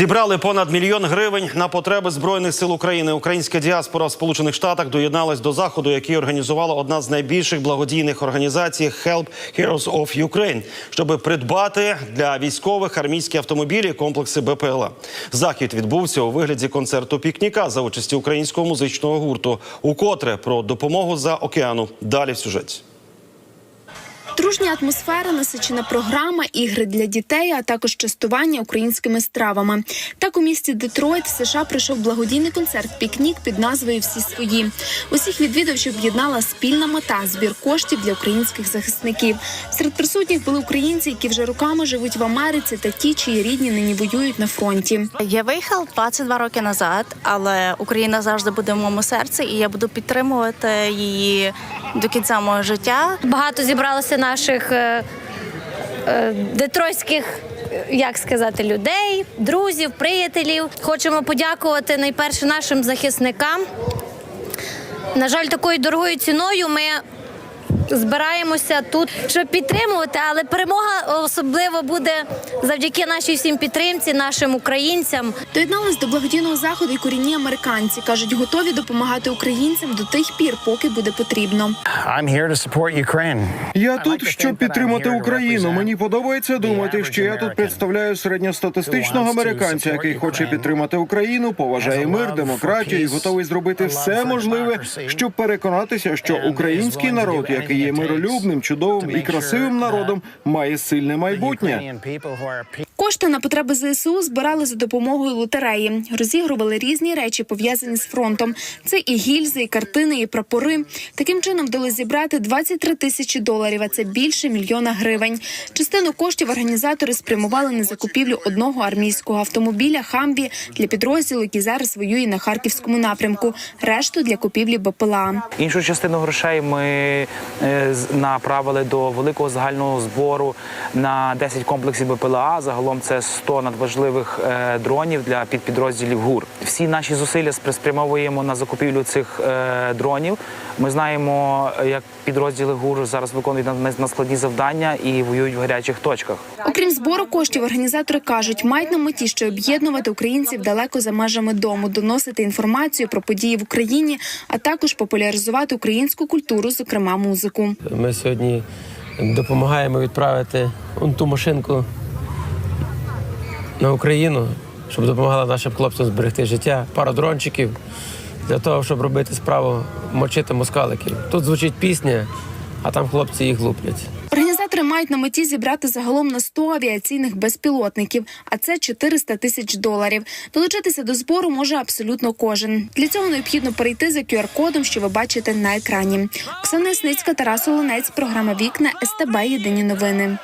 Зібрали понад мільйон гривень на потреби збройних сил України. Українська діаспора в Сполучених Штатах доєдналась до заходу, який організувала одна з найбільших благодійних організацій Help Heroes of Ukraine, щоб придбати для військових армійські автомобілі, комплекси БПЛА. Захід відбувся у вигляді концерту пікніка за участі українського музичного гурту. Укотре про допомогу за океану. Далі в сюжеті. Дружня атмосфера, насичена програма, ігри для дітей, а також частування українськими стравами. Так у місті Детройт в США пройшов благодійний концерт Пікнік під назвою Всі свої. Усіх відвідувачів об'єднала спільна мета збір коштів для українських захисників. Серед присутніх були українці, які вже роками живуть в Америці, та ті, чиї рідні нині воюють на фронті. Я виїхав 22 роки назад, але Україна завжди буде в моєму серці, і я буду підтримувати її до кінця мого життя. Багато зібралося наших е, е, детройтських. Як сказати, людей, друзів, приятелів. Хочемо подякувати найперше нашим захисникам. На жаль, такою дорогою ціною ми збираємося тут, щоб підтримувати, але перемога особливо буде завдяки нашій всім підтримці, нашим українцям. Доєднались до благодійного заходу і корінні американці. кажуть, готові допомагати українцям до тих пір, поки буде потрібно. I'm here to support Ukraine. Я тут, щоб підтримати Україну. Мені подобається думати, що я тут представляю середньостатистичного американця, який хоче підтримати Україну, поважає мир, демократію і готовий зробити все можливе, щоб переконатися, що український народ, який є миролюбним, чудовим і красивим народом, має сильне майбутнє. Кошти на потреби ЗСУ збирали за допомогою лотереї. Розігрували різні речі, пов'язані з фронтом. Це і гільзи, і картини, і прапори. Таким чином вдалося зібрати 23 тисячі доларів, а це більше мільйона гривень. Частину коштів організатори спрямували на закупівлю одного армійського автомобіля Хамбі для підрозділу, який зараз воює на харківському напрямку. Решту для купівлі БПЛА. Іншу частину грошей ми е, направили до великого загального збору на 10 комплексів БПЛА. Загалом це 100 надважливих е, дронів для підпідрозділів ГУР. Всі наші зусилля спря- спрямовуємо на закупівлю цих е, дронів. Ми знаємо, як підрозділи ГУР зараз виконують на- на складні завдання і воюють в гарячих точках. Окрім збору коштів, організатори кажуть, мають на меті, що об'єднувати українців далеко за межами дому, доносити інформацію про події в Україні, а також популяризувати українську культуру, зокрема музику. Ми сьогодні допомагаємо відправити ту машинку на Україну, щоб допомагала нашим хлопцям зберегти життя. Пара дрончиків для того, щоб робити справу мочити москаликів. Тут звучить пісня, а там хлопці їх луплять. Організатори мають на меті зібрати загалом на 100 авіаційних безпілотників, а це 400 тисяч доларів. Долучитися до збору може абсолютно кожен. Для цього необхідно перейти за QR-кодом, що ви бачите на екрані. Оксана Ясницька, Тарас Олонець, програма Вікна СТБ. Єдині новини.